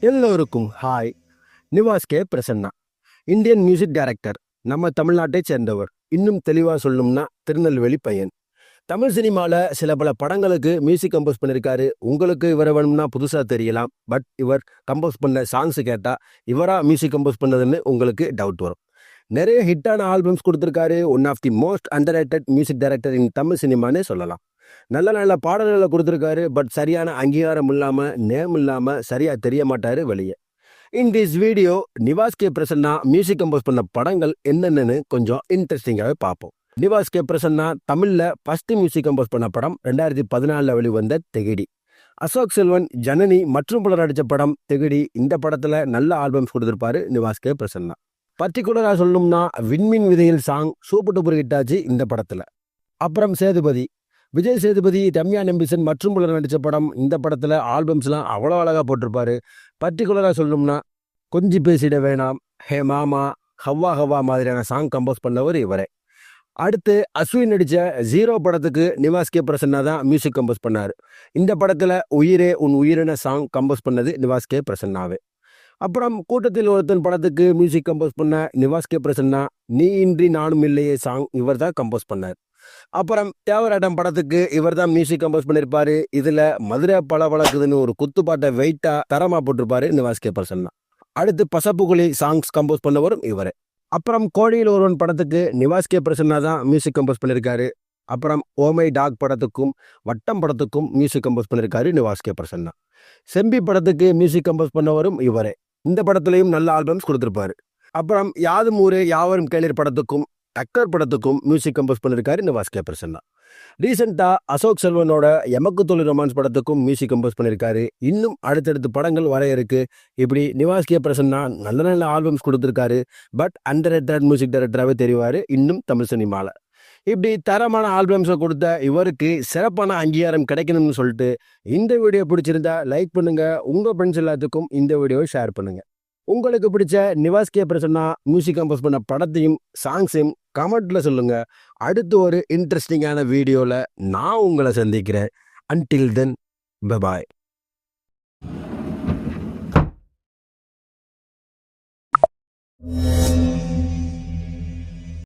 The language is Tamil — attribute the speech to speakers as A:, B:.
A: எல்லோருக்கும் hi. Nivas K. Prasanna. Indian music director. நம்ம தமிழ்நாட்டை சேர்ந்தவர். இன்னும் தெளிவாக சொல்லணும்னா திருநெல்வேலி பையன். தமிழ் சினிமாவில் சில பல படங்களுக்கு மியூசிக் கம்போஸ் பண்ணியிருக்காரு உங்களுக்கு இவரை வேணும்னா புதுசாக தெரியலாம். பட் இவர் கம்போஸ் பண்ண சாங்ஸ் கேட்டால் இவராக மியூசிக் கம்போஸ் பண்ணதுன்னு உங்களுக்கு டவுட் வரும். நிறைய ஹிட்டான ஆல்பம்ஸ் கொடுத்துருக்காரு. One of the most under music director in Tamil சினிமானே சொல்லலாம். நல்ல நல்ல பாடல்களை கொடுத்துருக்காரு பட் சரியான அங்கீகாரம் இல்லாமல் நேம் இல்லாமல் சரியாக தெரிய மாட்டார் வெளியே. In this video Nivas K Prasanna music compose பண்ண படங்கள் என்னென்னு கொஞ்சம் இன்ட்ரெஸ்டிங்காகவே பார்ப்போம். நிவாஸ் கே பிரசன்னா தமிழில் ஃபஸ்ட்டு மியூசிக் கம்போஸ் பண்ண படம் ரெண்டாயிரத்தி பதினாலில் வெளிவந்த தெகிடி அசோக் செல்வன் ஜனனி மற்றும் பலர் அடித்த படம் தெகிடி இந்த படத்தில் நல்ல ஆல்பம்ஸ் கொடுத்துருப்பாரு நிவாஸ் கே பிரசன்னா பர்டிகுலராக சொல்லணும்னா விண்மின் விதையில் சாங் சூப்பர் டூப்பர் ஹிட் ஆச்சு இந்த படத்தில். அப்புறம் சேதுபதி விஜய் சேதுபதி ரம்யா நெம்பிசன் மற்றும் பலர் நடித்த படம். இந்த படத்தில் ஆல்பம்ஸ்லாம் அவ்வளோ அழகாக போட்டிருப்பாரு. பர்டிகுலராக சொல்லணும்னா கொஞ்சி பேசிட வேணாம். ஹே மாமா ஹவ்வா ஹவ்வா மாதிரியான சாங் கம்போஸ் பண்ணவர் இவரே. அடுத்து அஸ்வின் நடித்த ஜீரோ படத்துக்கு நிவாஸ் கே. பிரசன்னா தான் மியூசிக் கம்போஸ் பண்ணார். இந்த படத்தில் உயிரே உன் உயிரின சாங் கம்போஸ் பண்ணது நிவாஸ் கே. பிரசன்னாவே. அப்புறம் கூட்டத்தில் ஒருத்தன் படத்துக்கு மியூசிக் கம்போஸ் பண்ண நிவாஸ் கே. பிரசன்னா நீ இன்றி நானும் இல்லையே சாங் இவர் தான் கம்போஸ் பண்ணார். அப்புறம் தேவராட்டம் படத்துக்கு இவர் தான் மியூசிக் கம்போஸ் பண்ணியிருப்பாரு இதில் மதுரை பல வழக்குதுன்னு ஒரு குத்துப்பாட்டை வெயிட்டாக தரமாக போட்டிருப்பாரு நிவாஸ் கே. பிரசன்னா. அடுத்து பசப்புகுழி சாங்ஸ் கம்போஸ் பண்ணவரும் இவர். அப்புறம் கோழியில் ஒருவன் படத்துக்கு நிவாஸ் கே. பிரசன்னா தான் மியூசிக் கம்போஸ் பண்ணியிருக்காரு அப்புறம் ஓமை டாக் படத்துக்கும் வட்டம் படத்துக்கும் மியூசிக் கம்போஸ் பண்ணியிருக்காரு நிவாஸ் கே. பிரசன்னா. செம்பி படத்துக்கு மியூசிக் கம்போஸ் பண்ணவரும் இவரே. இந்த படத்துலையும் நல்ல ஆல்பம்ஸ் கொடுத்துருப்பாரு. அப்புறம் யாதும் ஊரே யாவரும் கேளிர் படத்துக்கும் டக்கர் படத்துக்கும் மியூசிக் கம்போஸ் பண்ணியிருக்காரு நிவாஸ் கே பிரசன்னா ரீசெண்டாக அசோக் செல்வனோட எமக்கு தொழில் ரொமான்ஸ் படத்துக்கும் மியூசிக் கம்போஸ் பண்ணியிருக்காரு இன்னும் அடுத்தடுத்து படங்கள் வர இருக்கு. இப்படி நிவாஸ் கே பிரசன்னா நல்ல நல்ல ஆல்பம்ஸ் கொடுத்துருக்காரு. பட் அண்டர் மியூசிக் டைரக்டராகவே தெரிவார் இன்னும் தமிழ் சினிமாவில் இப்படி தரமான ஆல்பம்ஸை கொடுத்த இவருக்கு சிறப்பான அங்கீகாரம் கிடைக்கணும்னு சொல்லிட்டு இந்த வீடியோ பிடிச்சிருந்தா லைக் பண்ணுங்கள் உங்கள் ஃப்ரெண்ட்ஸ் எல்லாத்துக்கும் இந்த வீடியோவை ஷேர் பண்ணுங்கள் உங்களுக்கு பிடிச்ச Nivas K Prasanna music compose பண்ண படத்தையும் சாங்ஸையும் கமெண்ட்டில் சொல்லுங்கள் அடுத்து ஒரு இன்ட்ரெஸ்டிங்கான வீடியோவில் நான் உங்களை சந்திக்கிறேன். Until then bye bye